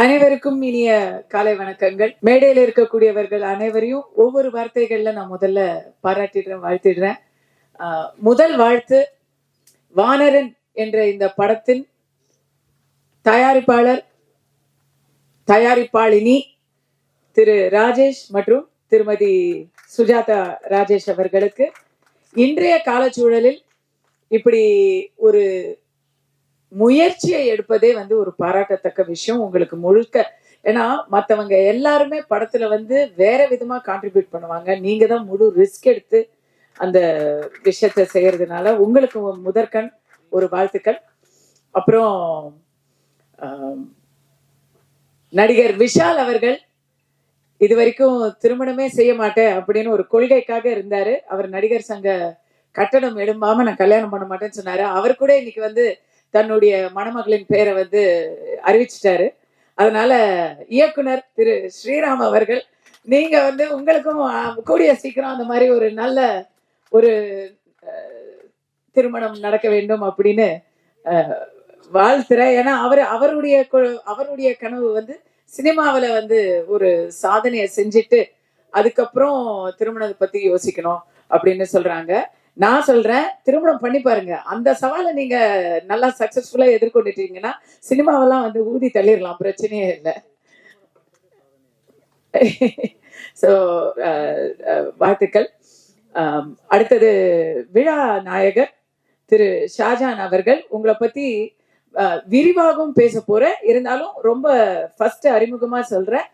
அனைவருக்கும் இனிய காலை வணக்கங்கள். மேடையில் இருக்கக்கூடியவர்கள் அனைவரையும் ஒவ்வொரு வார்த்தைகள்ல நான் முதல்ல பாராட்டிடுறேன் வாழ்த்திடுறேன். முதல் வாழ்த்து வானரன் என்ற இந்த படத்தின் தயாரிப்பாளர் தயாரிப்பாளினி திரு ராஜேஷ் மற்றும் திருமதி சுஜாதா ராஜேஷ் அவர்களுக்கு இன்றைய காலச்சூழலில் இப்படி ஒரு முயற்சியை எடுப்பதே வந்து ஒரு பாராட்டத்தக்க விஷயம் உங்களுக்கு முழுக்க. ஏன்னா மற்றவங்க எல்லாருமே படத்துல வந்து வேற விதமா கான்ட்ரிபியூட் பண்ணுவாங்க. நீங்க தான் முழு ரிஸ்க் எடுத்து அந்த விஷயத்த செய்யறதுனால உங்களுக்கு முதற்கண் ஒரு வாழ்த்துக்கள். அப்புறம் நடிகர் விஷால் அவர்கள் இது வரைக்கும் திருமணமே செய்ய மாட்டேன் அப்படின்னு ஒரு கொள்கைக்காக இருந்தாரு. அவர் நடிகர் சங்க கட்டணம் எழும்பாம நான் கல்யாணம் பண்ண மாட்டேன்னு சொன்னாரு. அவர் கூட இன்னைக்கு வந்து தன்னுடைய மணமகளின் பெயரை வந்து அறிவிச்சிட்டாரு. அதனால இயக்குனர் திரு ஸ்ரீராம் அவர்கள் நீங்க வந்து உங்களுக்கும் கூடிய சீக்கிரம் அந்த மாதிரி ஒரு நல்ல ஒரு திருமணம் நடக்க வேண்டும் அப்படின்னு வாழ்த்துறேன் ஏன்னா அவர் அவருடைய கு- அவருடைய கனவு வந்து சினிமாவில் வந்து ஒரு சாதனையை செஞ்சுட்டு அதுக்கப்புறம் திருமணத்தை பத்தி யோசிக்கணும் அப்படின்னு சொல்றாங்க. நான் சொல்றேன் திருமணம் பண்ணி பாருங்க. அந்த சவாலை நீங்க நல்லா சக்சஸ்ஃபுல்லா எதிர்கொண்டுட்டீங்கன்னா சினிமாவெல்லாம் வந்து ஊதி தள்ளிடலாம் பிரச்சனையே இல்லை. ஸோ வாழ்த்துக்கள். அடுத்தது விழா நாயகர் திரு ஷாஜான் அவர்கள். உங்களை பத்தி விரிவாகவும் பேச போறேன். இருந்தாலும் ரொம்ப ஃபர்ஸ்ட் அறிமுகமா சொல்றேன்.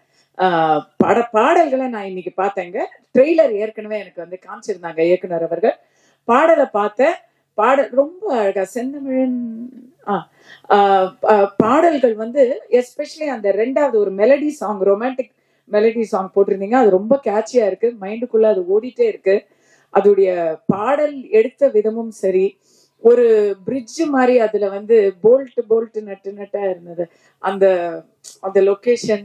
பட பாடல்களை நான் இன்னைக்கு பார்த்தேங்க. ட்ரெய்லர் ஏற்கனவே எனக்கு வந்து காமிச்சிருந்தாங்க இயக்குனர் அவர்கள். பாடலை பார்த்தேன் பாடல் ரொம்ப அழகா செந்தமிழன் ஆஹ், ஆஹ், பாடல்கள் வந்து எஸ்பெஷலி அந்த ரெண்டாவது ஒரு melody song romantic melody song போட்டிருந்தீங்க. அது ரொம்ப கேட்சியா இருக்கு. மைண்டுக்குள்ள அது ஓடிட்டே இருக்கு. அதோடைய பாடல் எடுத்த விதமும் சரி. ஒரு பிரிட்ஜ் மாதிரி அதுல வந்து போல்ட் போல்ட் நட்டு நட்டா இருந்தது. அந்த அந்த லொகேஷன்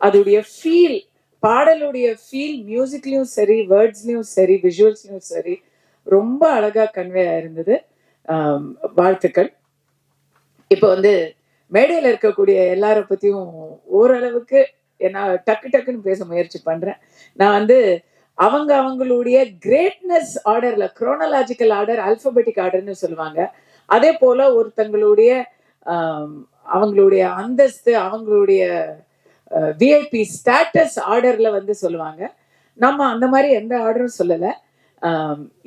அதோடைய ஃபீல் பாடலுடைய ஃபீல் மியூசிக்லயும் சரி வேர்ட்ஸ்லயும் சரி விஷுவல்ஸ்லயும் சரி ரொம்ப அழகா கன்வே ஆயிருந்தது. வாழ்த்துக்கள். இப்போ வந்து மேடையில் இருக்கக்கூடிய எல்லாரை பத்தியும் ஓரளவுக்கு ஏன்னா டக்கு டக்குன்னு பேச முயற்சி பண்றேன். நான் வந்து அவங்க அவங்களுடைய கிரேட்னஸ் ஆர்டர்ல குரோனலாஜிக்கல் ஆர்டர் அல்பபெட்டிக் ஆர்டர்னு சொல்லுவாங்க. அதே போல ஒருத்தங்களுடைய அவங்களுடைய அந்தஸ்து அவங்களுடைய விஐபி ஸ்டேட்டஸ் ஆர்டர்ல வந்து சொல்லுவாங்க. நம்ம அந்த மாதிரி எந்த ஆர்டரும் சொல்லலை.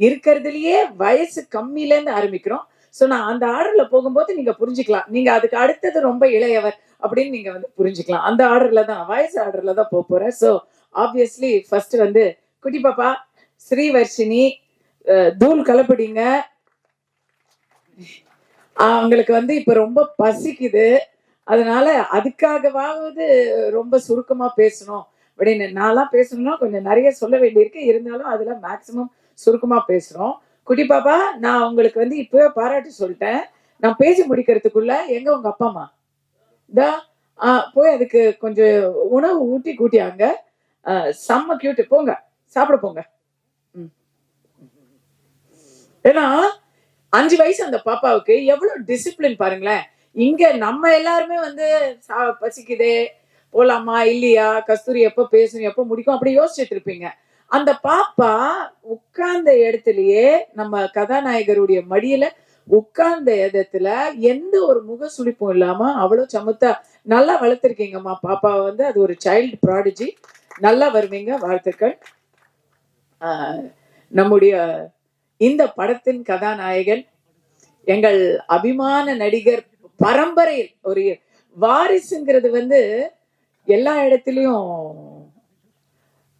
இருக்கிறதுலயே வயசு கம்மியிலேருந்து ஆரம்பிக்கிறோம். ஸோ நான் அந்த ஆர்டர்ல போகும்போது நீங்க புரிஞ்சுக்கலாம். நீங்க அதுக்கு அடுத்தது ரொம்ப இளையவர் அப்படின்னு நீங்க வந்து புரிஞ்சுக்கலாம். அந்த ஆர்டர்ல தான் வயசு ஆர்டர்ல தான் போக போறேன். ஸோ ஆப்வியஸ்லி ஃபர்ஸ்ட் வந்து குட்டி பாப்பா ஸ்ரீவர்ஷினி தூள் கலப்படிங்க. அவங்களுக்கு வந்து இப்ப ரொம்ப பசிக்குது. அதனால அதுக்காகவாவது ரொம்ப சுருக்கமா பேசணும் அப்படின்னு. நான்லாம் பேசணும்னா கொஞ்சம் நிறைய சொல்ல வேண்டியிருக்கு. இருந்தாலும் அதுல மேக்சிமம் சுருக்கமா பேசுறோம். குட்டி பாப்பா நான் உங்களுக்கு வந்து இப்பவே பாராட்டு சொல்லிட்டேன். நான் பேசி முடிக்கிறதுக்குள்ள எங்க உங்க அப்பா அம்மா? தா ஆ, போய் அதுக்கு கொஞ்சம் உணவு ஊட்டி கூட்டியாங்க. அங்க செம்ம கியூட்டு போங்க சாப்பிட போங்க. ஏன்னா அஞ்சு வயசு அந்த பாப்பாவுக்கு எவ்வளவு டிசிப்ளின் பாருங்களேன். இங்க நம்ம எல்லாருமே வந்து சா- பசிக்குதே போலாமா இல்லையா கஸ்தூரி எப்ப பேசணும் எப்ப முடிக்கும் அப்படி யோசிச்சுட்டு இருப்பீங்க. அந்த பாப்பா உட்கார்ந்த இடத்துலயே நம்ம கதாநாயகருடைய மடியில உட்கார்ந்த இடத்துல எந்த ஒரு முக சுளிப்பும் இல்லாம அவ்வளவு சமத்தா நல்லா வளர்த்துருக்கீங்கம்மா. பாப்பா வந்து அது ஒரு சைல்டு ப்ராடிஜி நல்லா வருவீங்க வாழ்த்துக்கள். ஆஹ் நம்முடைய இந்த படத்தின் கதாநாயகன் எங்கள் அபிமான நடிகர் பரம்பரையில் ஒரு வாரிசுங்கிறது வந்து எல்லா இடத்துலயும்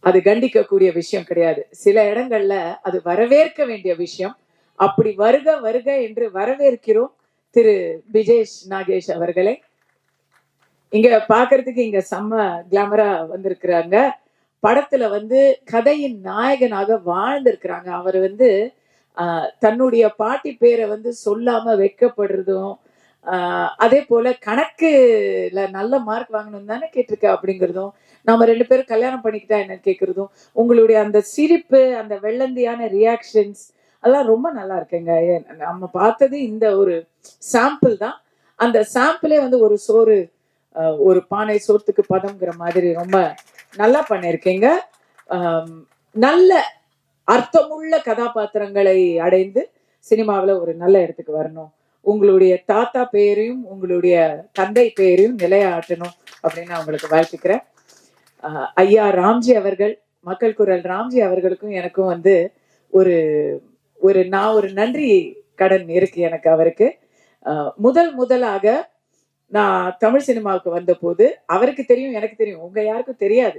அது கண்டிக்கக்கூடிய விஷயம் கிடையாது. சில இடங்கள்ல அது வரவேற்க வேண்டிய விஷயம். அப்படி வருக வருக என்று வரவேற்கிறோம் திரு விஜேஷ் நாகேஷ் அவர்களை. இங்க பாக்குறதுக்கு இங்க செம்ம கிளாமரா வந்திருக்கிறாங்க. படத்துல வந்து கதையின் நாயகனாக வாழ்ந்திருக்கிறாங்க. அவர் வந்து தன்னுடைய பாட்டி பேரை வந்து சொல்லாம வைக்கப்படுறதும் அதே போல கணக்குல நல்ல மார்க் வாங்கணும் தானே கேட்டிருக்க அப்படிங்கிறதும் நம்ம ரெண்டு பேரும் கல்யாணம் பண்ணிக்கிட்டா என்னன்னு கேட்கறதும் உங்களுடைய அந்த சிரிப்பு அந்த வெள்ளந்தியான ரியாக்ஷன்ஸ் அதெல்லாம் ரொம்ப நல்லா இருக்குங்க. நம்ம பார்த்தது இந்த ஒரு சாம்பிள் தான். அந்த சாம்பிளே வந்து ஒரு சோறு ஒரு பானை சோத்துக்கு பதம்ங்கிற மாதிரி ரொம்ப நல்லா பண்ணியிருக்கீங்க. நல்ல அர்த்தமுள்ள கதாபாத்திரங்களை அடைந்து சினிமாவில் ஒரு நல்ல இடத்துக்கு வரணும். உங்களுடைய தாத்தா பெயரையும் உங்களுடைய தந்தை பெயரையும் நிலையாட்டணும் அப்படின்னு நான் உங்களுக்கு வாழ்த்துக்கிறேன். ஐயா ராம்ஜி அவர்கள் மக்கள் குரல் ராம்ஜி அவர்களுக்கும் எனக்கும் வந்து ஒரு ஒரு நான் ஒரு நன்றி கடன் இருக்கு எனக்கு அவருக்கு. முதல் முதலாக நான் தமிழ் சினிமாவுக்கு வந்தபோது அவருக்கு தெரியும் எனக்கு தெரியும். உங்க யாருக்கும் தெரியாது.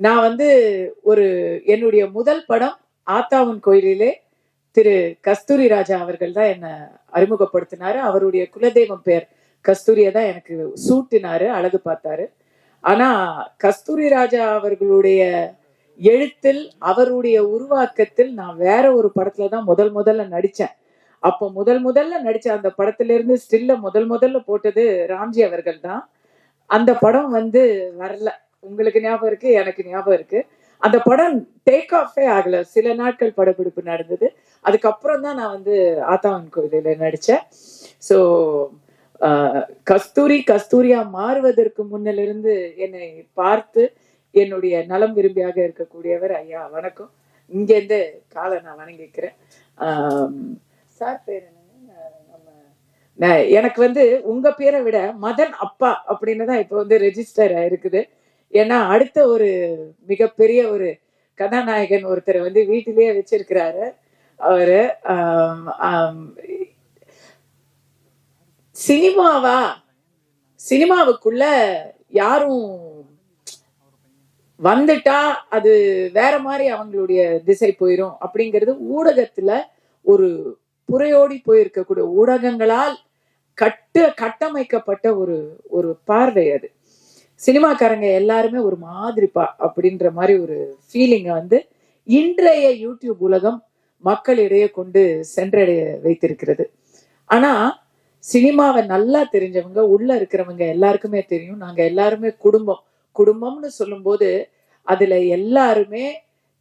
நான் வந்து ஒரு என்னுடைய முதல் படம் ஆத்தாவன் கோயிலிலே திரு கஸ்தூரி ராஜா அவர்கள் தான் என்னை அறிமுகப்படுத்தினாரு. அவருடைய குலதெய்வம் பேர் கஸ்தூரியை தான் எனக்கு சூட்டினாரு அழகு பார்த்தாரு. ஆனா கஸ்தூரி ராஜா அவர்களுடைய எழுத்தில் அவருடைய உருவாக்கத்தில் நான் வேற ஒரு படத்துல தான் முதல் முதல்ல நடிச்சேன். அப்போ முதல் முதல்ல நடிச்ச அந்த படத்துல இருந்து ஸ்டில்ல முதல் முதல்ல போட்டது ராம்ஜி அவர்கள் தான். அந்த படம் வந்து வரல. உங்களுக்கு ஞாபகம் இருக்கு? எனக்கு ஞாபகம் இருக்கு. அந்த படம் டேக் ஆஃபே ஆகல. சில நாட்கள் படப்பிடிப்பு நடந்தது. அதுக்கப்புறம் தான் நான் வந்து ஆத்தாவன் கோயிலில் நடித்தேன். ஸோ கஸ்தூரி கஸ்தூரியா மாறுவதற்கு முன்னிலிருந்து என்னை பார்த்து என்னுடைய நலம் விரும்பியாக இருக்கக்கூடியவர் ஐயா வணக்கம். இங்கேருந்து காலை நான் வணங்கிக்கிறேன். சார் பேர் என்னங்க? நம்ம எனக்கு வந்து உங்க பேரை விட மதன் அப்பா அப்படின்னு தான் இப்போ வந்து ரெஜிஸ்டர் ஆயிருக்குது ஏன்னா அடுத்த ஒரு மிகப்பெரிய ஒரு கதாநாயகன் ஒருத்தரை வந்து வீட்டிலேயே வச்சிருக்கிறாரு. அவரு சினிமாவா? சினிமாவுக்குள்ள யாரும் வந்துட்டா அது வேற மாதிரி அவங்களுடைய திசை போயிரும் அப்படிங்கிறது ஊடகத்துல ஒரு புறையோடி போயிருக்கக்கூடிய ஊடகங்களால் கட்டு கட்டமைக்கப்பட்ட ஒரு ஒரு பார்வை அது. சினிமாக்காரங்க எல்லாருமே ஒரு மாதிரிப்பா அப்படின்ற மாதிரி ஒரு ஃபீலிங்கை வந்து இன்றைய யூடியூப் உலகம் மக்களிடையே கொண்டு சென்றடைய வைத்திருக்கிறது. ஆனா சினிமாவை நல்லா தெரிஞ்சவங்க உள்ள இருக்கிறவங்க எல்லாருக்குமே தெரியும். நாங்க எல்லாருமே குடும்பம். குடும்பம்னு சொல்லும்போது அதுல எல்லாருமே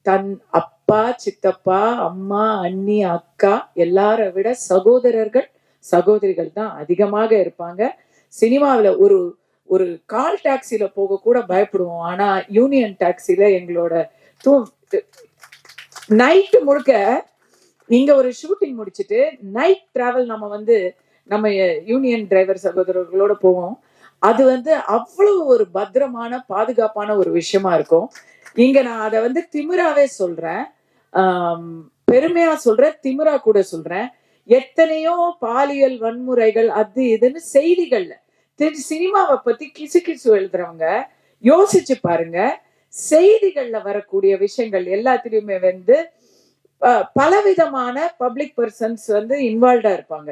தன் அப்பா சித்தப்பா அம்மா அண்ணி அக்கா எல்லாரை விட சகோதரர்கள் சகோதரிகள் தான் அதிகமாக இருப்பாங்க. சினிமாவில் ஒரு ஒரு கால் டாக்ஸில போக கூட பயப்படுவோம். ஆனா யூனியன் டாக்ஸில எங்களோட தூ நைட்டு முழுக்க நீங்க ஒரு ஷூட்டிங் முடிச்சிட்டு நைட் டிராவல் நம்ம வந்து நம்ம யூனியன் டிரைவர் சகோதரர்களோட போவோம். அது வந்து அவ்வளவு ஒரு பத்திரமான பாதுகாப்பான ஒரு விஷயமா இருக்கும். இங்க நான் அதை வந்து திமிராவே சொல்றேன். பெருமையா சொல்றேன். திமிரா கூட சொல்றேன். எத்தனையோ பாலியல் வன்முறைகள் அது இதுன்னு செய்திகள்ல திரு சினிமாவை பத்தி கிசு கிசு எழுதுறவங்க யோசிச்சு பாருங்க. செய்திகள்ல வரக்கூடிய விஷயங்கள் எல்லாத்திலையுமே வந்து பலவிதமான பப்ளிக் பர்சன்ஸ் வந்து இன்வால்வ்டா இருப்பாங்க.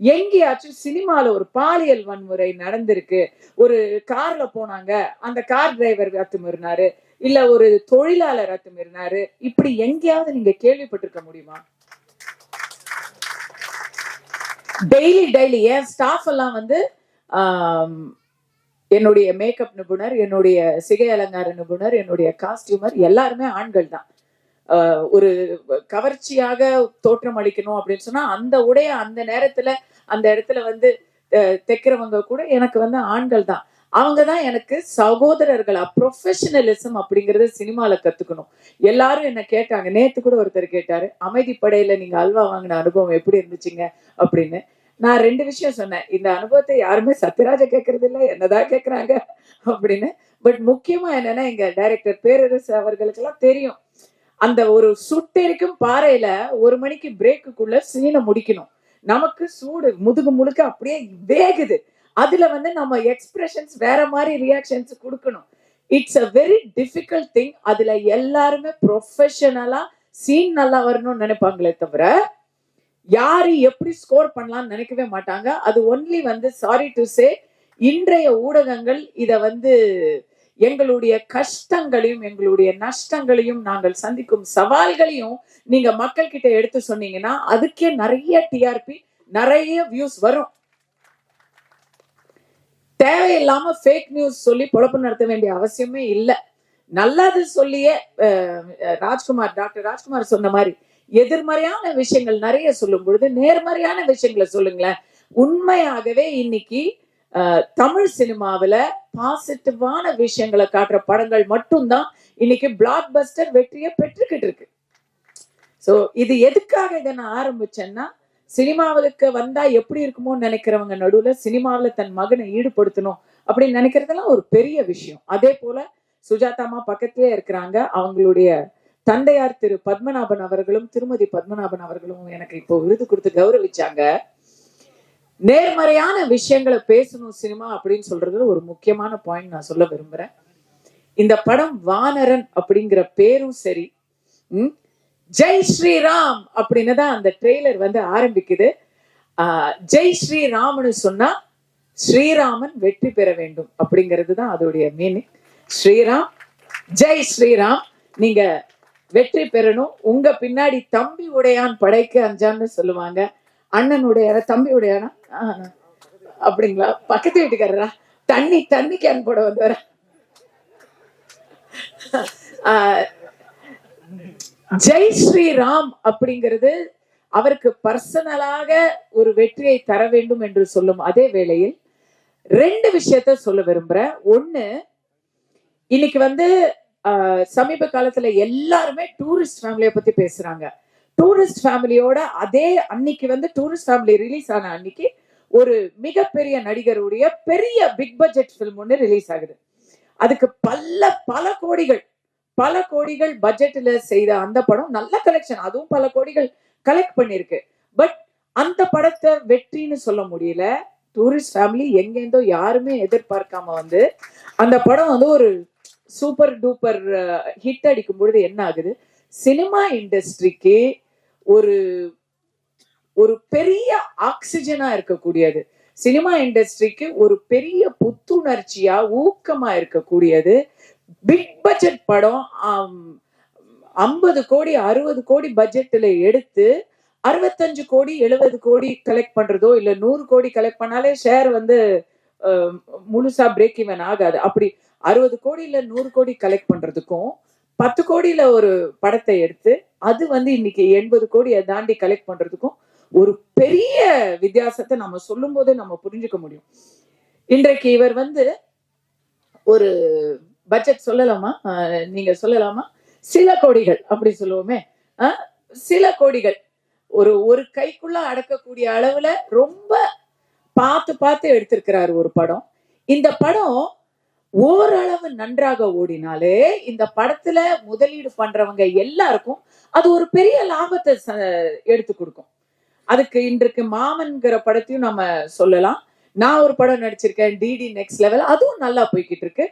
எங்கேயாச்சும் சினிமால ஒரு பாலியல் வன்முறை நடந்திருக்கு. ஒரு கார்ல போனாங்க அந்த கார் டிரைவர் அத்துமீறினாரு இல்ல ஒரு தொழிலாளர் அத்துமீறினாரு இப்படி எங்கேயாவது நீங்க கேள்விப்பட்டிருக்க முடியுமா? டெய்லி டெய்லி என் ஸ்டாஃப் எல்லாம் வந்து என்னுடைய மேக்கப் நிபுணர் என்னுடைய சிகை அலங்கார நிபுணர் என்னுடைய காஸ்டியூமர் எல்லாருமே ஆண்கள் தான். ஆஹ், ஒரு கவர்ச்சியாக தோற்றம் அளிக்கணும் அப்படின்னு சொன்னா அந்த உடைய அந்த நேரத்துல அந்த இடத்துல வந்து தைக்கிறவங்க கூட எனக்கு வந்து ஆண்கள் தான். அவங்க தான் எனக்கு சகோதரர்களா ப்ரொஃபஷனலிசம் அப்படிங்கறத சினிமால கத்துக்கணும். எல்லாரும் என்ன கேட்டாங்க நேத்து கூட ஒருத்தர் கேட்டாரு அமைதிப்படையில நீங்க அல்வா வாங்கின அனுபவம் எப்படி இருந்துச்சுங்க? அப்படின்னு. நான் ரெண்டு விஷயம் சொன்னேன். இந்த அனுபவத்தை யாருமே சத்யராஜ கேட்கறது இல்லை என்னதான் கேட்கறாங்க அப்படின்னு. பட் முக்கியமா என்னன்னா எங்க டைரக்டர் பேரரசு அவர்களுக்கெல்லாம் தெரியும். அந்த ஒரு சுட்டெரிக்கும் பாறையில ஒரு மணிக்கு பிரேக்குக்குள்ள சீனை முடிக்கணும். நமக்கு சூடு முதுகு முழுக்க அப்படியே வேகுது. அதுல வந்து நம்ம எக்ஸ்பிரஷன்ஸ் வேற மாதிரி ரியாக்ஷன்ஸ் கொடுக்கணும். It's a very difficult thing அதுல எல்லாருமே ப்ரொஃபஷனலா சீன் நல்லா வரணும்னு நினைப்பாங்களே தவிர யாரு எப்படி ஸ்கோர் பண்ணலாம்னு நினைக்கவே மாட்டாங்க. அது ஒன்லி வந்து சாரி டு சே இன்றைய ஊடகங்கள் இதை வந்து எங்களுடைய கஷ்டங்களையும் எங்களுடைய நஷ்டங்களையும் நாங்கள் சந்திக்கும் சவால்களையும் நீங்க மக்கள் கிட்ட எடுத்து சொன்னீங்கன்னா அதுக்கே நிறைய டிஆர்பி நிறைய வியூஸ் வரும். தேவையில்லாம ஃபேக் நியூஸ் சொல்லி பொழப்பு நடத்த வேண்டிய அவசியமே இல்லை. நல்லது சொல்லியே ராஜ்குமார் டாக்டர் ராஜ்குமார் சொன்ன மாதிரி எதிர்மறையான விஷயங்கள் நிறைய சொல்லும் பொழுது நேர்மறையான விஷயங்களை சொல்லுங்களேன். உண்மையாகவே இன்னைக்கு தமிழ் சினிமாவுல பாசிட்டிவான விஷயங்களை காட்டுற படங்கள் மட்டும்தான் இன்னைக்கு பிளாக் பஸ்டர் வெற்றியை பெற்றுக்கிட்டு இருக்கு. சோ இது எதுக்காக இதை நான் ஆரம்பிச்சேன்னா சினிமாவுக்கு வந்தா எப்படி இருக்குமோ நினைக்கிறவங்க நடுவுல சினிமாவுல தன் மகனை ஈடுபடுத்தணும் அப்படின்னு நினைக்கிறதெல்லாம் ஒரு பெரிய விஷயம். அதே போல சுஜாதாமா பக்கத்திலே இருக்கிறாங்க அவங்களுடைய தந்தையார் திரு பத்மநாபன் அவர்களும் திருமதி பத்மநாபன் அவர்களும் எனக்கு இப்போ விருது கொடுத்து கௌரவிச்சாங்க. நேர்மறையான விஷயங்களை பேசணும் சினிமா அப்படின்னு சொல்றது ஒரு முக்கியமான பாயிண்ட் நான் சொல்ல விரும்புறேன். இந்த படம் வானரன் அப்படிங்கிற பேரும் சரி. ம், ஜெய் ஸ்ரீராம் அப்படின்னு தான் அந்த ட்ரெய்லர் வந்து ஆரம்பிக்குது. ஜெய் ஸ்ரீராம்னு சொன்னா ஸ்ரீராமன் வெற்றி பெற வேண்டும் அப்படிங்கிறது தான் அதோடைய மீனிங் ஸ்ரீராம் ஜெய் ஸ்ரீராம் நீங்க வெற்றி பெறணும். உங்க பின்னாடி தம்பி உடையான் படைக்கு அஞ்சான்னு சொல்லுவாங்க. அண்ணன் தம்பி உடையானா அப்படிங்களா? பக்கத்து வீட்டுக்காரரா? தண்ணி தண்ணி கேன் போட வந்தவர? ஜெய் ஸ்ரீராம் அப்படிங்கிறது அவருக்கு பர்சனலாக ஒரு வெற்றியை தர வேண்டும் என்று சொல்லும் அதே வேளையில் ரெண்டு விஷயத்த சொல்ல விரும்புறேன். ஒண்ணு இன்னைக்கு வந்து சமீப காலத்துல எல்லாருமே டூரிஸ்ட் ஃபேமிலியை பத்தி பேசுறாங்க. டூரிஸ்ட் ஃபேமிலியோட அதே அன்னைக்கு வந்து டூரிஸ்ட் ஃபேமிலி ரிலீஸ் ஆன அன்னைக்கு ஒரு மிகப்பெரிய நடிகருடைய பெரிய பிக் பட்ஜெட் ஃபிலிம் ஒன்று ரிலீஸ் ஆகுது. அதுக்கு பல பல கோடிகள் பல கோடிகள் பட்ஜெட்ல செய்த அந்த படம் நல்ல கலெக்ஷன் அதுவும் பல கோடிகள் கலெக்ட் பண்ணிருக்கு. பட் அந்த படத்தை வெற்றின்னு சொல்ல முடியல. டூரிஸ்ட் ஃபேமிலி எங்கேருந்தோ யாருமே எதிர்பார்க்காம வந்து அந்த படம் வந்து ஒரு சூப்பர் டூப்பர் ஹிட் அடிக்கும் பொழுது என்ன ஆகுது? சினிமா இண்டஸ்ட்ரிக்கு ஒரு ஒரு பெரிய ஆக்சிஜனா இருக்கக்கூடியது. சினிமா இண்டஸ்ட்ரிக்கு ஒரு பெரிய புத்துணர்ச்சியா ஊக்கமா இருக்கக்கூடியது. பிக் பட்ஜெட் படம் ஐம்பது கோடி அறுபது கோடி பட்ஜெட்ல எடுத்து அறுபத்தஞ்சு கோடி எழுபது கோடி கலெக்ட் பண்றதோ இல்ல நூறு கோடி கலெக்ட் பண்ணாலே ஷேர் வந்து அஹ், முழுசா பிரேக் ஈவன் ஆகாது. அப்படி அறுபது கோடியில நூறு கோடி கலெக்ட் பண்றதுக்கும் பத்து கோடியில ஒரு படத்தை எடுத்து அது வந்து இன்னைக்கு எண்பது கோடியை தாண்டி கலெக்ட் பண்றதுக்கும் ஒரு பெரிய வித்தியாசத்தை நம்ம சொல்லும் போது நம்ம புரிஞ்சுக்க முடியும். இன்றைக்கு இவர் வந்து ஒரு பட்ஜெட் சொல்லலாமா? நீங்க சொல்லலாமா? சில கோடிகள் அப்படி சொல்லுவோமே. சில கோடிகள். ஒரு ஒரு கைக்குள்ள அடக்கக்கூடிய அளவுல ரொம்ப பார்த்து பார்த்து எடுத்திருக்கிறாரு ஒரு படம். இந்த படம் ஓரளவு நன்றாக ஓடினாலே இந்த படத்துல முதலீடு பண்றவங்க எல்லாருக்கும் அது ஒரு பெரிய லாபத்தை எடுத்து கொடுக்கும். அதுக்கு இன்றைக்கு மாமன்கிற படத்தையும் நம்ம சொல்லலாம். நான் ஒரு படம் நடிச்சிருக்கேன் டிடி நெக்ஸ்ட் லெவல் அதுவும் நல்லா போய்கிட்டு இருக்கு.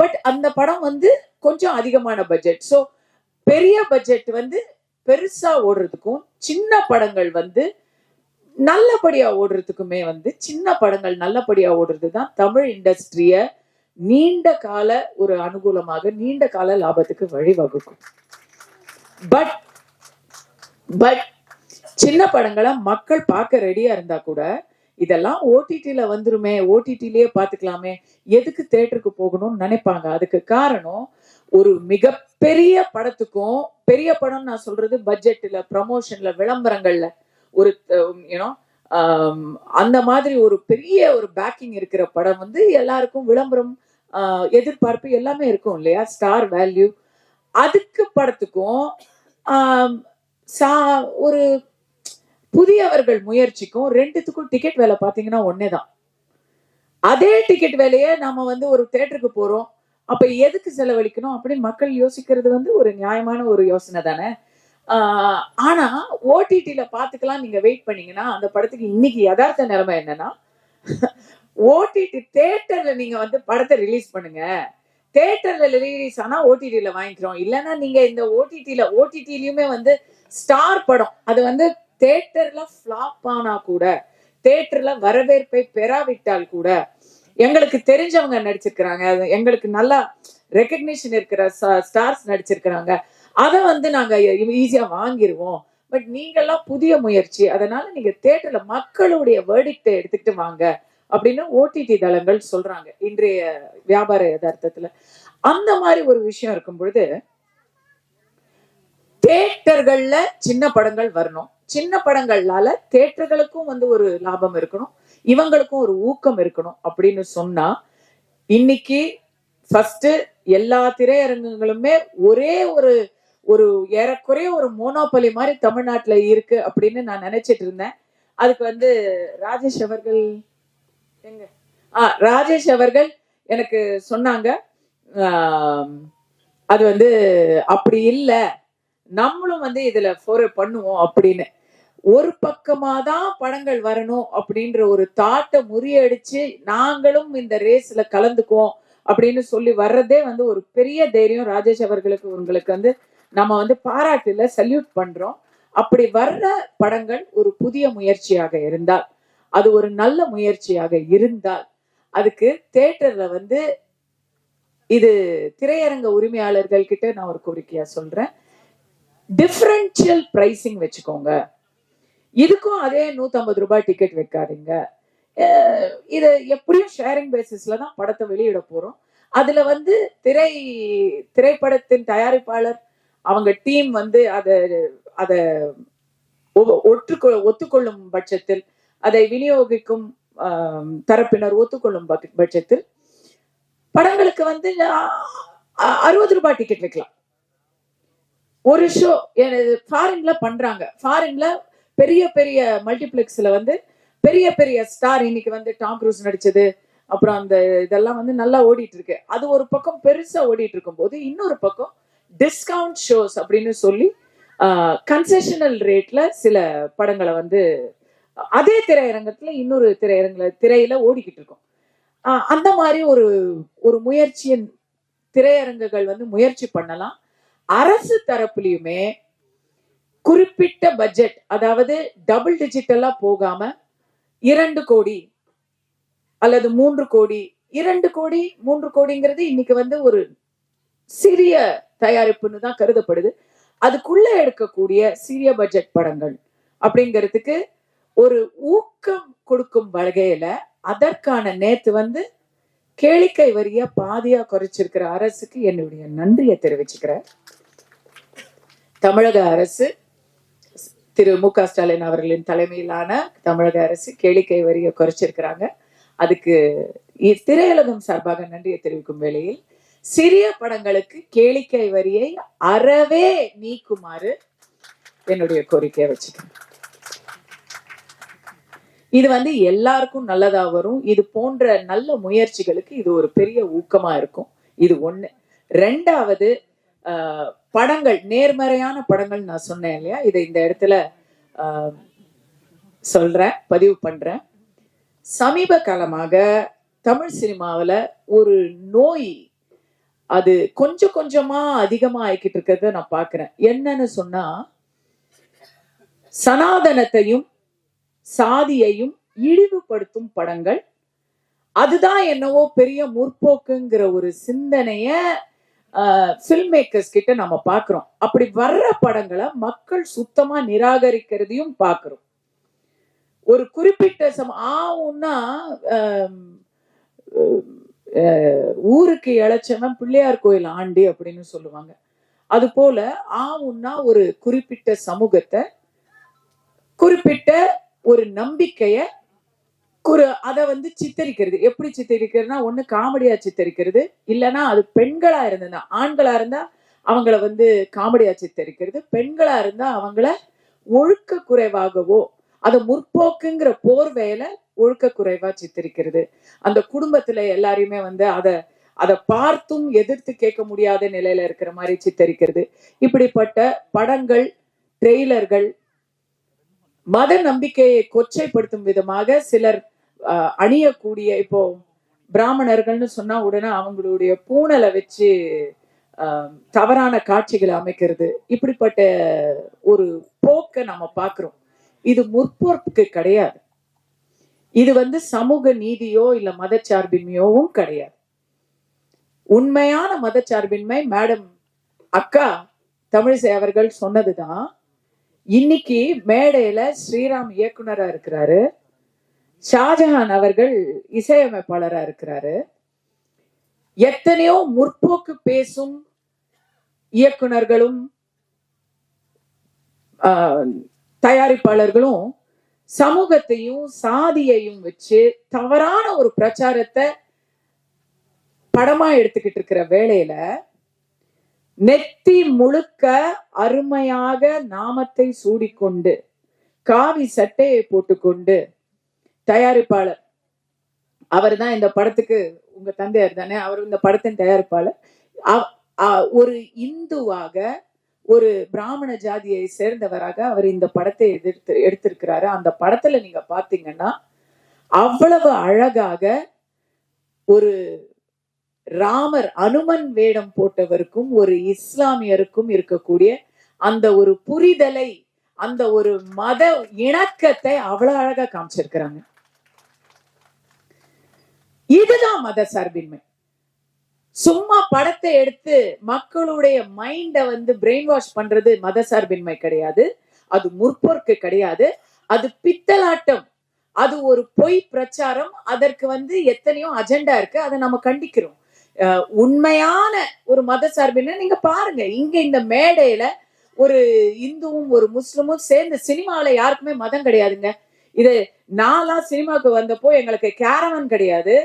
பட் அந்த படம் வந்து கொஞ்சம் அதிகமான பட்ஜெட். ஸோ பெரிய பட்ஜெட் வந்து பெருசா ஓடுறதுக்கும் சின்ன படங்கள் வந்து நல்லபடியா ஓடுறதுக்குமே வந்து சின்ன படங்கள் நல்லபடியா ஓடுறது தான் தமிழ் இண்டஸ்ட்ரிய நீண்ட கால ஒரு அனுகூலமாக நீண்ட கால லாபத்துக்கு வழிவகுக்கும். பட் பட் சின்ன படங்களை மக்கள் பார்க்க ரெடியா இருந்தா கூட இதெல்லாம் ஓடிடியில வந்துருமே ஓடிடிலேயே பார்த்துக்கலாமே எதுக்கு தேட்டருக்கு போகணும்னு நினைப்பாங்க? அதுக்கு காரணம் ஒரு மிகப்பெரிய படத்துக்கும் பெரிய படம் நான் சொல்றது பட்ஜெட்ல ப்ரமோஷன்ல விளம்பரங்கள்ல ஒரு யூனோ அந்த மாதிரி ஒரு பெரிய ஒரு பேக்கிங் இருக்கிற படம் வந்து எல்லாருக்கும் விளம்பரம் எதிர்பார்ப்பு எல்லாமே இருக்கும் இல்லையா? ஸ்டார் வேல்யூ அதுக்கு படத்துக்கும் சா- ஒரு புதியவர்கள் முயற்சிக்கும் ரெண்டுத்துக்கும் டிக்கெட் வேலை பாத்தீங்கன்னா ஒன்னேதான் அதே டிக்கெட் வேலையை நாம வந்து ஒரு தேட்டருக்கு போறோம். அப்ப எதுக்கு செலவழிக்கணும் அப்படின்னு மக்கள் யோசிக்கிறது வந்து ஒரு நியாயமான ஒரு யோசனை தானே ஆனா ஓடிடில பாத்துக்கலாம் நீங்க வெயிட் பண்ணீங்கன்னா அந்த படத்துக்கு இன்னைக்கு யதார்த்த நிலைமை என்னன்னா ஓடிடி தேட்டர்ல நீங்க வந்து படத்தை ரிலீஸ் பண்ணுங்க. தேட்டர்ல ரிலீஸ் ஆனா ஓடிடியில வாங்கிக்கிறோம். இல்லைன்னா நீங்க இந்த ஓடிடியில ஓடிடிலயுமே வந்து ஸ்டார் படம். அது வந்து தேட்டர்ல ஃபிளாப் ஆனா கூட தேட்டர்ல வரவேற்பை பெறாவிட்டால் கூட எங்களுக்கு தெரிஞ்சவங்க நடிச்சிருக்கிறாங்க. அது எங்களுக்கு நல்லா ரெக்கக்னிஷன் இருக்கிற ஸ்டார்ஸ் நடிச்சிருக்கிறாங்க. அதை வந்து நாங்க ஈஸியா வாங்கிருவோம். பட் நீங்கெல்லாம் புதிய முயற்சி. அதனால நீங்க தேட்டர்ல மக்களுடைய வேர்டிக்டை எடுத்துக்கிட்டு வாங்க அப்படின்னு ஓடிடி தளங்கள் சொல்றாங்க. இன்றைய வியாபார யதார்த்தத்துல. அந்த மாதிரி ஒரு விஷயம் இருக்கும் பொழுது தேட்டர்கள்ல சின்ன படங்கள் வரணும். சின்ன படங்களால தேட்டர்களுக்கும் வந்து ஒரு லாபம் இருக்கணும். இவங்களுக்கும் ஒரு ஊக்கம் இருக்கணும் அப்படின்னு சொன்னா இன்னைக்கு ஃபர்ஸ்ட் எல்லா திரையரங்குகளுமே ஒரே ஒரு ஒரு ஏறக்குறைய ஒரு மோனோபலி மாதிரி தமிழ்நாட்டுல இருக்கு அப்படின்னு நான் நினைச்சிட்டு இருந்தேன். அதுக்கு வந்து ராஜேஷ் அவர்கள் எங்க? ஆ ராஜேஷ் அவர்கள் எனக்கு சொன்னாங்க. அது வந்து அப்படி இல்லை. நம்மளும் வந்து இதுல ஃபோர் பண்ணுவோம் அப்படின்னு. ஒரு பக்கமா தான் படங்கள் வரணும் அப்படின்ற ஒரு தாட்டை முறியடிச்சு நாங்களும் இந்த ரேஸ்ல கலந்துக்குவோம் அப்படின்னு சொல்லி வர்றதே வந்து ஒரு பெரிய தைரியம். ராஜேஷ் அவர்களுக்கு உங்களுக்கு வந்து நம்ம வந்து பாராட்டுல சல்யூட் பண்றோம். அப்படி வர்ற படங்கள் ஒரு புதிய முயற்சியாக இருந்தால் அது ஒரு நல்ல முயற்சியாக இருந்தால் அதுக்கு தேட்டர்ல வந்து இது திரையரங்க உரிமையாளர்கள் கிட்ட நான் ஒரு கோரிக்கையா சொல்றேன். டிஃபரன்ஷியல் பிரைசிங் வச்சுக்கோங்க. இதுக்கும் அதே 150 ரூபாய் டிக்கெட் வைக்காதீங்க. இது எப்படியும் ஷேரிங் பேசிஸ்ல தான் படத்தை வெளியிட போறோம். அதுல வந்து திரை திரைப்படத்தின் தயாரிப்பாளர் அவங்க டீம் வந்து அதை அதை ஒ- ஒற்றுக்கொ ஒத்துக்கொள்ளும் பட்சத்தில் அதை விநியோகிக்கும் தரப்பினர் ஒத்துக்கொள்ளும் பட்சத்தில் படங்களுக்கு வந்து அறுபது ரூபாய் டிக்கெட் வைக்கலாம். ஒரு ஷோ ஃபாரின்ல பண்றாங்க. ஃபாரின்ல பெரிய பெரிய மல்டிபிளெக்ஸ்ல வந்து பெரிய பெரிய ஸ்டார் இன்னைக்கு வந்து டாம் க்ரூஸ் நடிச்சது. அப்புறம் அந்த இதெல்லாம் வந்து நல்லா ஓடிட்டு இருக்கு. அது ஒரு பக்கம் பெருசா ஓடிட்டு இருக்கும்போது இன்னொரு பக்கம் டிஸ்கவுண்ட் ஷோஸ் அப்படின்னு சொல்லி கன்செஷனல் ரேட்ல சில படங்களை வந்து அதே திரையரங்கத்துல இன்னொரு திரையரங்குல திரையில ஓடிக்கிட்டு இருக்கும். அந்த மாதிரி ஒரு ஒரு முயற்சியின் திரையரங்குகள் வந்து முயற்சி பண்ணலாம். அரசு தரப்புலையுமே குறிப்பிட்ட பட்ஜெட் அதாவது டபுள் டிஜிட்டலா போகாம இரண்டு கோடி அல்லது மூன்று கோடி இரண்டு கோடி மூன்று கோடிங்கிறது இன்னைக்கு வந்து ஒரு சிறிய தயாரிப்புன்னு தான் கருதப்படுது. அதுக்குள்ள எடுக்கக்கூடிய சிறிய பட்ஜெட் படங்கள் அப்படிங்கிறதுக்கு ஒரு ஊக்கம் கொடுக்கும் வகையில அதற்கான நேத்து வந்து கேளிக்கை வரிய பாதியா குறைச்சிருக்கிற அரசுக்கு என்னுடைய நன்றியை தெரிவிச்சுக்கிறேன். தமிழக அரசு திரு மு க ஸ்டாலின் அவர்களின் தலைமையிலான தமிழக அரசு கேளிக்கை வரியை குறைச்சிருக்கிறாங்க. அதுக்கு திரையுலகம் சார்பாக நன்றியை தெரிவிக்கும் வேளையில் சிறிய படங்களுக்கு கேளிக்கை வரியை அறவே நீக்குமாறு என்னுடைய கோரிக்கையை வச்சுக்கேன் இது வந்து எல்லாருக்கும் நல்லதா வரும். இது போன்ற நல்ல முயற்சிகளுக்கு இது ஒரு பெரிய ஊக்கமா இருக்கும். இது ஒண்ணு. ரெண்டாவது ஆஹ், படங்கள் நேர்மறையான படங்கள் நான் சொன்னேன் இல்லையா? இதை இந்த இடத்துல ஆஹ், சொல்றேன் பதிவு பண்றேன். சமீப காலமாக தமிழ் சினிமாவுல ஒரு நோய் அது கொஞ்சம் கொஞ்சமா அதிகமா ஆயிக்கிட்டு இருக்கிறத நான் பாக்குறேன் என்னன்னு சொன்னா சனாதனத்தையும் சாதியையும் இழிவுபடுத்தும் படங்கள் அதுதான் என்னவோ பெரிய முற்போக்குங்கிற ஒரு சிந்தனைய ஃபில்ம் மேக்கர்ஸ் கிட்ட நம்ம பார்க்குறோம். அப்படி வர்ற படங்களை மக்கள் சுத்தமா நிராகரிக்கிறதையும் பார்க்குறோம். ஒரு குறிப்பிட்ட சம ஆவுன்னா ஊருக்கு இழைச்சவன் பிள்ளையார் கோயில் ஆண்டி அப்படின்னு சொல்லுவாங்க. அது போல ஆவுன்னா ஒரு குறிப்பிட்ட சமூகத்தை குறிப்பிட்ட ஒரு நம்பிக்கைய குறு அதை வந்து சித்தரிக்கிறது. எப்படி சித்தரிக்கிறதுனா ஒண்ணு காமெடியா சித்தரிக்கிறது இல்லைன்னா அது பெண்களா இருந்ததுன்னா ஆண்களா இருந்தா அவங்கள வந்து காமெடியா சித்தரிக்கிறது பெண்களா இருந்தா அவங்கள ஒழுக்க குறைவாகவோ அதை முற்போக்குங்கிற போர்வையில ஒழுக்க குறைவா சித்தரிக்கிறது. அந்த குடும்பத்துல எல்லாரையுமே வந்து அதை அதை பார்த்தும் எதிர்த்து கேட்க முடியாத நிலையில இருக்கிற மாதிரி சித்தரிக்கிறது. இப்படிப்பட்ட படங்கள் ட்ரெய்லர்கள் மத நம்பிக்கையை கொச்சைப்படுத்தும் விதமாக சிலர் அஹ், அணியக்கூடிய இப்போ பிராமணர்கள்னு சொன்னா உடனே அவங்களுடைய பூணலை வச்சு தவறான காட்சிகளை அமைக்கிறது. இப்படிப்பட்ட ஒரு போக்கை நம்ம பார்க்கிறோம். இது முற்போக்கு கிடையாது. இது வந்து சமூக நீதியோ இல்ல மதச்சார்பின்மையோவும் கிடையாது. உண்மையான மதச்சார்பின்மை மேடம் அக்கா தமிழிசை அவர்கள் சொன்னதுதான். இன்னைக்கு மேடையில ஸ்ரீராம் இயக்குனரா இருக்கிறாரு. ஷாஜஹான் அவர்கள் இசையமைப்பாளரா இருக்கிறாரு. எத்தனையோ முற்போக்கு பேசும் இயக்குனர்களும் தயாரிப்பாளர்களும் சமூகத்தையும் சாதியையும் வச்சு தவறான ஒரு பிரச்சாரத்தை படமா எடுத்துக்கிட்டு இருக்கிற வேலையில நெத்தி முழுக்க அருமையாக நாமத்தை சூடிக்கொண்டு காவி சட்டையை போட்டுக்கொண்டு தயாரிப்பாளர். அவர் தான் இந்த படத்துக்கு உங்க தந்தையார் தானே? அவர் இந்த படத்தின் தயாரிப்பாளர். ஒரு இந்துவாக ஒரு பிராமண ஜாதியை சேர்ந்தவராக அவர் இந்த படத்தை எதிர்த்து எடுத்திருக்கிறாரு. அந்த படத்துல நீங்க பாத்தீங்கன்னா அவ்வளவு அழகாக ஒரு ராமர் அனுமன் வேடம் போட்டவருக்கும் ஒரு இஸ்லாமியருக்கும் இருக்கக்கூடிய அந்த ஒரு புரிதலை அந்த ஒரு மத இணக்கத்தை அவ்வளவு அழகா காமிச்சிருக்கிறாங்க. இதுதான் மத சார்பின்மை. சும்மா படத்தை எடுத்து மக்களுடைய மைண்ட வந்து பிரெயின் வாஷ் பண்றது மத சார்பின்மை கிடையாது. அது முற்போக்கு கிடையாது. அது பித்தலாட்டம். அது ஒரு பொய் பிரச்சாரம். அதற்கு வந்து எத்தனையோ அஜெண்டா இருக்கு. அதை நம்ம கண்டிக்கிறோம். உண்மையான ஒரு மத சார்பின்மை நீங்க பாருங்க. இங்க இந்த மேடையில ஒரு இந்துவும் ஒரு முஸ்லிமும் சேர்ந்து சினிமாவில யாருக்குமே மதம் கிடையாதுங்க. இது நான்லாம் சினிமாவுக்கு வந்தப்போ எங்களுக்கு கேரவன் கிடையாது.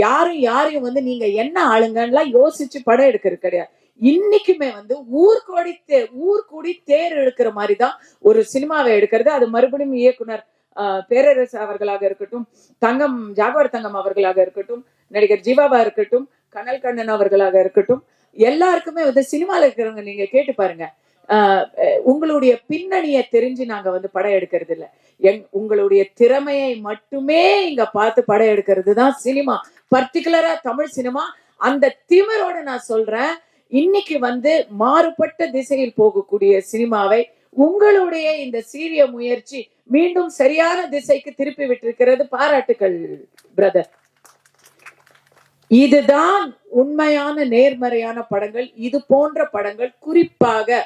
யாரும் யாரையும் வந்து நீங்க என்ன ஆளுங்கன்னுலாம் யோசிச்சு படம் எடுக்கிறது கிடையாது. இன்னைக்குமே வந்து ஊர் கோடி தே ஊர் தேர் எடுக்கிற மாதிரி தான் ஒரு சினிமாவை எடுக்கிறது. அது மறுபடியும் இயக்குனர் அஹ், பேரரசு அவர்களாக இருக்கட்டும் தங்கம் ஜாகவர் தங்கம் அவர்களாக இருக்கட்டும் நடிகர் ஜீவாவா இருக்கட்டும் கனல் கண்ணன் அவர்களாக இருக்கட்டும் எல்லாருக்குமே வந்து சினிமால இருக்கிறவங்க நீங்க கேட்டு பாருங்க. உங்களுடைய பின்னணியை தெரிஞ்சு நாங்க வந்து படம் எடுக்கிறது இல்ல எங் உங்களுடைய திறமையை மட்டுமே இங்க பார்த்து படம் எடுக்கிறது தான் சினிமா. பர்டிகுலரா தமிழ் சினிமா. அந்த திமிரோட நான் சொல்றேன். இன்னைக்கு வந்து மாறுபட்ட திசையில் போகக்கூடிய சினிமாவை உங்களுடைய இந்த சீரிய முயற்சி மீண்டும் சரியான திசைக்கு திருப்பி விட்டிருக்கிறது பாராட்டுக்கள் பிரதர் இதுதான் உண்மையான நேர்மறையான படங்கள். இது போன்ற படங்கள் குறிப்பாக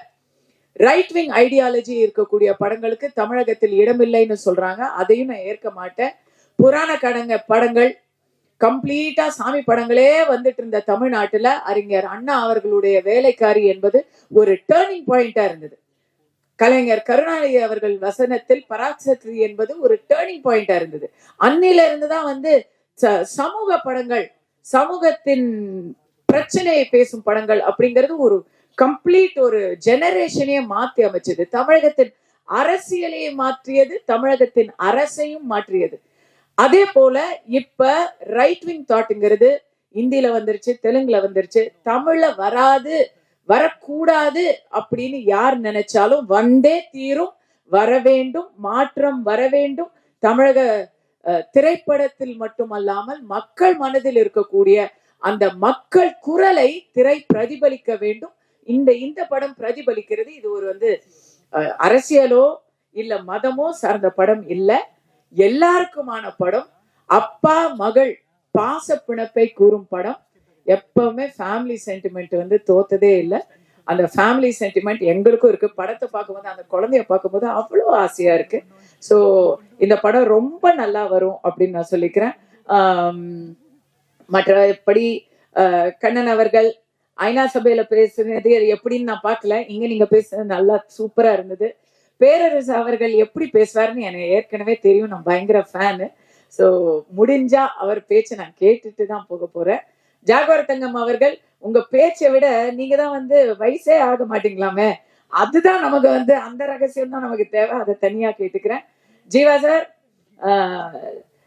ரைட் விங் ஐடியாலஜி இருக்கக்கூடிய படங்களுக்கு தமிழகத்தில் இடமில்லைன்னு சொல்றாங்க. அதையும் நான் ஏற்க மாட்டேன். புராண கடங்க படங்கள் கம்ப்ளீட்டா சாமி படங்களே வந்துட்டு இருந்த தமிழ்நாட்டுல அறிஞர் அண்ணா அவர்களுடைய வேலைக்காரி என்பது ஒரு டேர்னிங் பாயிண்டா இருந்தது. கலைஞர் கருணாநிதி அவர்கள் வசனத்தில் பராசக்தி என்பது ஒரு டேர்னிங் பாயிண்டா இருந்தது. அன்னில இருந்து தான் வந்து ச- சமூக படங்கள் சமூகத்தின் பிரச்சனையை பேசும் படங்கள் அப்படிங்கிறது ஒரு கம்ப்ளீட் ஒரு ஜெனரேஷனையே மாத்தி அமைச்சது. தமிழகத்தின் அரசியலையே மாற்றியது தமிழகத்தின் அரசையும் மாற்றியது. அதே போல இப்ப ரைட் விங் தாட்டுங்கிறது இந்தியில வந்துருச்சு தெலுங்குல வந்துருச்சு தமிழ்ல வராது வரக்கூடாது அப்படின்னு யார் நினைச்சாலும் வந்தே தீரும் வர வேண்டும் மாற்றம் வர வேண்டும். தமிழக அஹ், திரைப்படத்தில் மட்டுமல்லாமல் மக்கள் மனதில் இருக்கக்கூடிய அந்த மக்கள் குரலை திரை பிரதிபலிக்க வேண்டும். இந்த இந்த படம் பிரதிபலிக்கிறது. இது ஒரு வந்து அஹ், அரசியலோ இல்ல மதமோ சார்ந்த படம் இல்ல. எல்லாருக்குமான படம். அப்பா மகள் பாச பிணப்பை கூறும் படம். எப்பவுமே ஃபேமிலி சென்டிமெண்ட் வந்து தோத்ததே இல்லை. அந்த ஃபேமிலி சென்டிமெண்ட் எங்களுக்கும் இருக்கு. படத்தை பார்க்கும்போது அந்த குழந்தைய பார்க்கும்போது அவ்வளோ ஆசையா இருக்கு. ஸோ இந்த படம் ரொம்ப நல்லா வரும் அப்படின்னு நான் சொல்லிக்கிறேன். மற்றபடி கண்ணன் அவர்கள் ஐநா சபையில பேசுனது எப்படின்னு நான் பார்க்கல. இங்க நீங்க பேசுனது நல்லா சூப்பரா இருந்தது. பேரரசு அவர்கள் எப்படி பேசுவாருன்னு எனக்கு ஏற்கனவே தெரியும். நான் பயங்கர ஃபேனு ஸோ முடிஞ்சா அவர் பேச்சை நான் கேட்டுட்டு தான் போக போறேன். ஜாகவர் தங்கம் அவர்கள் உங்க பேச்சை விட நீங்க தான் வந்து வயசே ஆக மாட்டீங்களாமே. அதுதான் நமக்கு வந்து அந்த ரகசியம் தான் நமக்கு தேவை. அதை தனியா கேட்டுக்கிறேன். ஜீவா சார் ஆஹ்,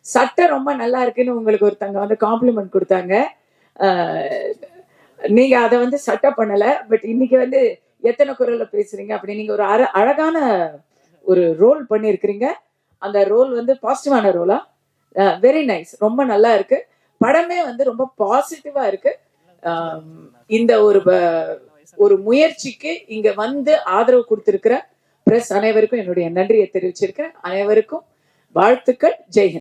சட்டை ரொம்ப நல்லா இருக்குன்னு உங்களுக்கு ஒருத்தங்க வந்து காம்ப்ளிமெண்ட் கொடுத்தாங்க. ஆஹ், நீங்க அதை வந்து சட்டப் பண்ணல பட் இன்னைக்கு வந்து எத்தனை குரல்ல பேசுறீங்க அப்படி நீங்க ஒரு அர அழகான ஒரு ரோல் பண்ணியிருக்கிறீங்க. அந்த ரோல் வந்து பாசிட்டிவான ரோலா வெரி நைஸ் ரொம்ப நல்லா இருக்கு. படமே வந்து ரொம்ப பாசிட்டிவா இருக்கு. இந்த ஒரு ஒரு முயற்சிக்கு இங்க வந்து ஆதரவு கொடுத்திருக்கிற பிரஸ் அனைவருக்கும் என்னுடைய நன்றியை தெரிவிச்சிருக்கிறேன். அனைவருக்கும் வாழ்த்துக்கள். ஜெய்ஹிந்த்